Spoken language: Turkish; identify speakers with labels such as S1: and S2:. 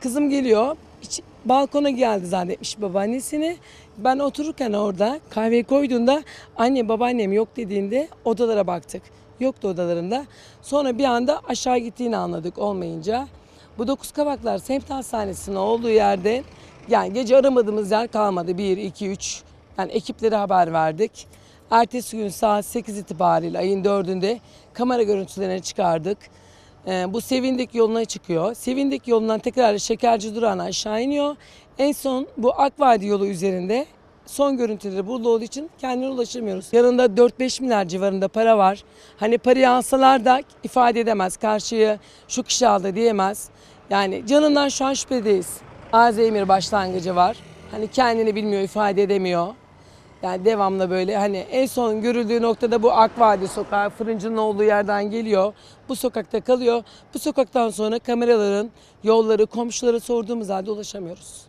S1: Kızım geliyor. hiç- balkona geldi zannetmiş babaannesini. Ben otururken orada kahveyi koyduğunda anne babaannem yok dediğinde odalara baktık. Yoktu odalarında. Sonra bir anda aşağı gittiğini anladık olmayınca. Bu dokuz kabaklar semt hastanesinin olduğu yerde yani gece aramadığımız yer kalmadı. 1, 2, 3 yani ekiplere haber verdik. Ertesi gün saat 8 itibariyle ayın 4'ünde kamera görüntülerini çıkardık. Ee, bu Sevindik yoluna çıkıyor. Sevindik yolundan tekrar Şekerci durağına aşağı iniyor. En son bu Akvadi yolu üzerinde son görüntüleri burada olduğu için kendine ulaşamıyoruz. Yanında 4-5 milyar civarında para var. Hani parayı alsalar da ifade edemez. Karşıyı şu kişi aldı diyemez. Yani canından şu an şüphedeyiz. Alzheimer başlangıcı var. Hani kendini bilmiyor, ifade edemiyor. Yani devamlı böyle hani en son görüldüğü noktada bu Akvadi sokağı fırıncının olduğu yerden geliyor. Bu sokakta kalıyor. Bu sokaktan sonra kameraların yolları komşulara sorduğumuz halde ulaşamıyoruz.